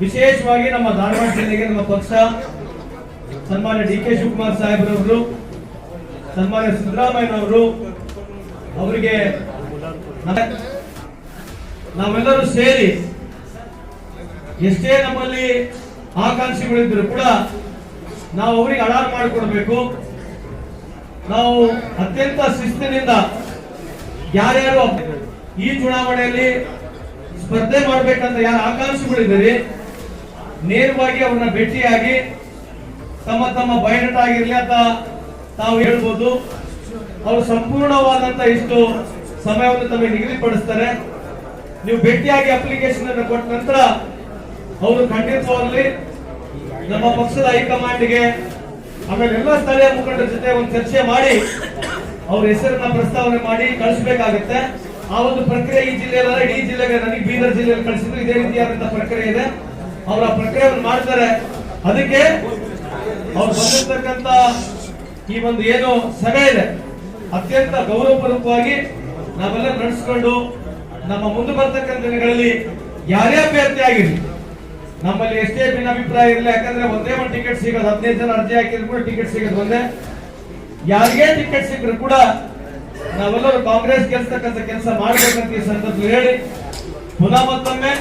ವಿಶೇಷವಾಗಿ ನಮ್ಮ ಧಾರವಾಡ ಜಿಲ್ಲೆಗೆ ನಮ್ಮ ಪಕ್ಷ ಸನ್ಮಾನ್ಯ ಡಿ ಕೆ ಶಿವಕುಮಾರ್ ಸಾಹೇಬ್ರವರು, ಸನ್ಮಾನ್ಯ ಸಿದ್ದರಾಮಯ್ಯನವರು ಅವರಿಗೆ ನಾವೆಲ್ಲರೂ ಸೇರಿ ಎಷ್ಟೇ ನಮ್ಮಲ್ಲಿ ಆಕಾಂಕ್ಷಿಗಳಿದ್ರು ಕೂಡ ನಾವು ಅವರಿಗೆ ಅಡಾರ್ ಮಾಡಿಕೊಡ್ಬೇಕು. ನಾವು ಅತ್ಯಂತ ಶಿಸ್ತಿನಿಂದ ಯಾರ್ಯಾರು ಈ ಚುನಾವಣೆಯಲ್ಲಿ ಸ್ಪರ್ಧೆ ಮಾಡಬೇಕಂತ ಯಾರು ಆಕಾಂಕ್ಷಿಗಳಿದ್ದೀರಿ ನೇರವಾಗಿ ಅವ್ರನ್ನ ಭೇಟಿಯಾಗಿ ತಮ್ಮ ತಮ್ಮ ಬಯೋಡೇಟಾ ಆಗಿರ್ಲಿ ಅಂತ ತಾವು ಹೇಳ್ಬೋದು. ಅವರು ಸಂಪೂರ್ಣವಾದಂತ ಇಷ್ಟು ಸಮಯವನ್ನು ತಮಗೆ ನಿಗದಿಪಡಿಸ್ತಾರೆ. ನೀವು ಭೇಟಿಯಾಗಿ ಅಪ್ಲಿಕೇಶನ್ ಅನ್ನು ಕೊಟ್ಟ ನಂತರ ಅವರು ಖಂಡಿತವಾಗ್ಲಿ ನಮ್ಮ ಪಕ್ಷದ ಹೈಕಮಾಂಡ್ಗೆ ಆಮೇಲೆ ಎಲ್ಲ ಸ್ಥಳೀಯ ಮುಖಂಡರ ಜೊತೆ ಒಂದು ಚರ್ಚೆ ಮಾಡಿ ಅವ್ರ ಹೆಸರನ್ನ ಪ್ರಸ್ತಾವನೆ ಮಾಡಿ ಕಳಿಸ್ಬೇಕಾಗತ್ತೆ. ಆ ಒಂದು ಪ್ರಕ್ರಿಯೆ ಈ ಜಿಲ್ಲೆಯಲ್ಲ ಇಡೀ ಜಿಲ್ಲೆಗೆ ನನಗೆ ಬೀದರ್ ಜಿಲ್ಲೆಯಲ್ಲಿ ಕಳಿಸಿದ್ರು. ಇದೇ ರೀತಿಯಾದಂತಹ ಪ್ರಕ್ರಿಯೆ ಇದೆ. ಅವರ ಪ್ರಕ್ರಿಯೆಯನ್ನು ಮಾಡ್ತಾರೆ. ಅದಕ್ಕೆ ಅವ್ರು ಬಂದಿರ್ತಕ್ಕಂತ ಈ ಒಂದು ಏನು ಸಭೆ ಇದೆ. ಅತ್ಯಂತ ಗೌರವಪೂರ್ವಕವಾಗಿ ನಾವೆಲ್ಲ ನಡೆಸ್ಕೊಂಡು ನಮ್ಮ ಮುಂದೆ ಬರ್ತಕ್ಕಂಥ ದಿನಗಳಲ್ಲಿ ಯಾರೇ ಅಭ್ಯರ್ಥಿ ಆಗಿರಲಿ, ನಮ್ಮಲ್ಲಿ ಎಷ್ಟೇ ಭಿನ್ನಾಭಿಪ್ರಾಯ ಇರಲಿ, ಯಾಕಂದ್ರೆ ಒಂದೇ ಒಂದು ಟಿಕೆಟ್ ಸಿಗೋದು, ಹದಿನೈದು ಜನ ಅರ್ಜಿ ಹಾಕಿದ್ರು ಕೂಡ ಟಿಕೆಟ್ ಸಿಗೋದು ಒಂದೇ. ಯಾರಿಗೇ ಟಿಕೆಟ್ ಸಿಕ್ಕರು ಕೂಡ ನಾವೆಲ್ಲರೂ ಕಾಂಗ್ರೆಸ್ ಗೆಲ್ಸ್ತಕ್ಕಂಥ ಕೆಲಸ ಮಾಡಬೇಕಂತ ಈ ಸಂದರ್ಭದಲ್ಲಿ ಹೇಳಿ ಪುನಃ ಮತ್ತೊಮ್ಮೆ